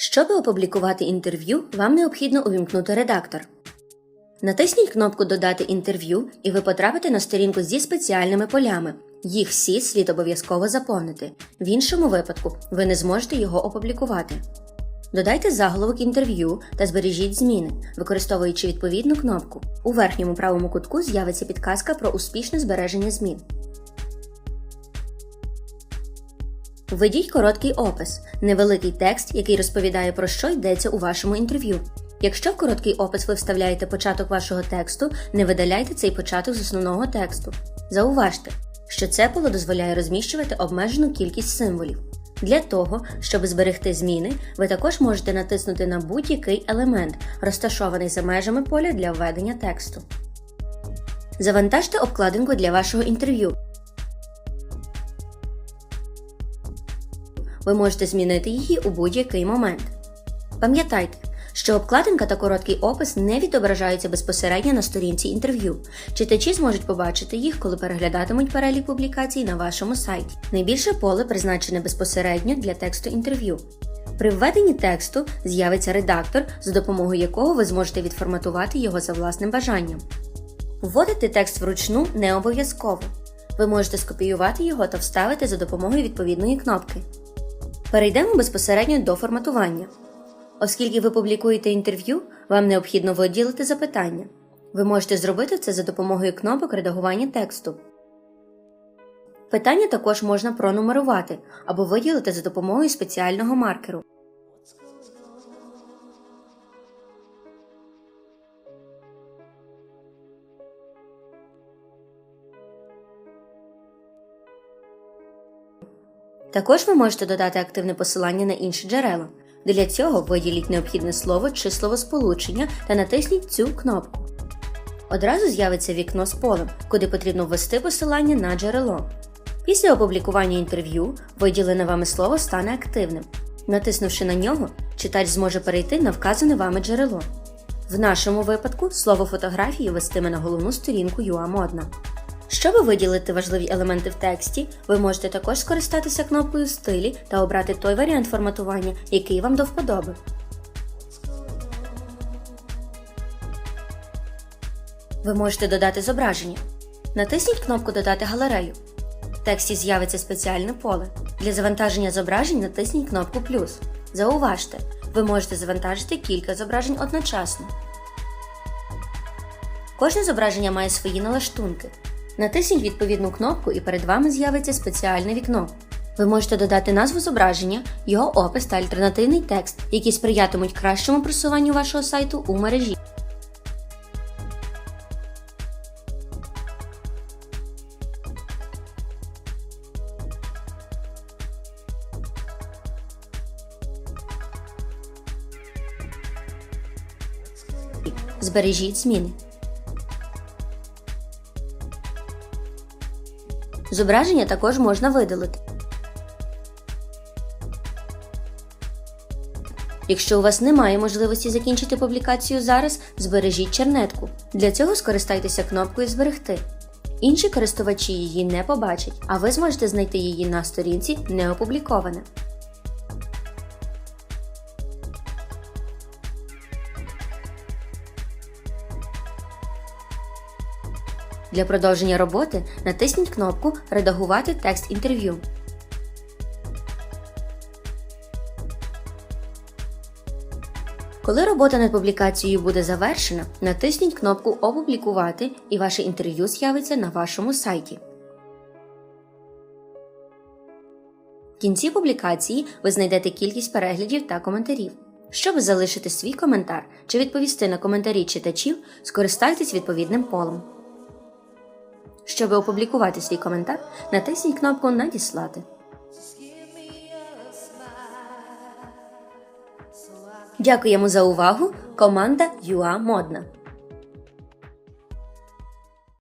Щоб опублікувати інтерв'ю, вам необхідно увімкнути редактор. Натисніть кнопку Додати інтерв'ю і ви потрапите на сторінку зі спеціальними полями. Їх всі слід обов'язково заповнити. В іншому випадку ви не зможете його опублікувати. Додайте заголовок інтерв'ю та збережіть зміни, використовуючи відповідну кнопку. У верхньому правому кутку з'явиться підказка про успішне збереження змін. Введіть короткий опис, невеликий текст, який розповідає про що йдеться у вашому інтерв'ю. Якщо в короткий опис ви вставляєте початок вашого тексту, не видаляйте цей початок з основного тексту. Зауважте, що це поле дозволяє розміщувати обмежену кількість символів. Для того, щоб зберегти зміни, ви також можете натиснути на будь-який елемент, розташований за межами поля для введення тексту. Завантажте обкладинку для вашого інтерв'ю. Ви можете змінити її у будь-який момент. Пам'ятайте, що обкладинка та короткий опис не відображаються безпосередньо на сторінці інтерв'ю. Читачі зможуть побачити їх, коли переглядатимуть перелік публікацій на вашому сайті. Найбільше поле призначене безпосередньо для тексту інтерв'ю. При введенні тексту з'явиться редактор, за допомогою якого ви зможете відформатувати його за власним бажанням. Вводити текст вручну не обов'язково. Ви можете скопіювати його та вставити за допомогою відповідної кнопки. Перейдемо безпосередньо до форматування. Оскільки ви публікуєте інтерв'ю, вам необхідно виділити запитання. Ви можете зробити це за допомогою кнопок редагування тексту. Питання також можна пронумерувати або виділити за допомогою спеціального маркеру. Також ви можете додати активне посилання на інші джерела. Для цього виділіть необхідне слово чи словосполучення та натисніть цю кнопку. Одразу з'явиться вікно з полем, куди потрібно ввести посилання на джерело. Після опублікування інтерв'ю виділене вами слово стане активним. Натиснувши на нього, читач зможе перейти на вказане вами джерело. В нашому випадку слово фотографії вестиме на головну сторінку UA Модна. Щоб виділити важливі елементи в тексті, ви можете також скористатися кнопкою Стилі та обрати той варіант форматування, який вам до вподоби. Ви можете додати зображення. Натисніть кнопку Додати галерею. В тексті з'явиться спеціальне поле. Для завантаження зображень натисніть кнопку Плюс. Зауважте, ви можете завантажити кілька зображень одночасно. Кожне зображення має свої налаштунки. Натисніть відповідну кнопку і перед вами з'явиться спеціальне вікно. Ви можете додати назву зображення, його опис та альтернативний текст, які сприятимуть кращому просуванню вашого сайту у мережі. Збережіть зміни. Зображення також можна видалити. Якщо у вас немає можливості закінчити публікацію зараз, збережіть чернетку. Для цього скористайтеся кнопкою Зберегти. Інші користувачі її не побачать, а ви зможете знайти її на сторінці неопубліковане. Для продовження роботи натисніть кнопку Редагувати текст інтерв'ю. Коли робота над публікацією буде завершена, натисніть кнопку Опублікувати і ваше інтерв'ю з'явиться на вашому сайті. В кінці публікації ви знайдете кількість переглядів та коментарів. Щоб залишити свій коментар чи відповісти на коментарі читачів, скористайтесь відповідним полем. Щоб опублікувати свій коментар, натисніть кнопку Надіслати. Дякуємо за увагу! Команда ЮА Модна.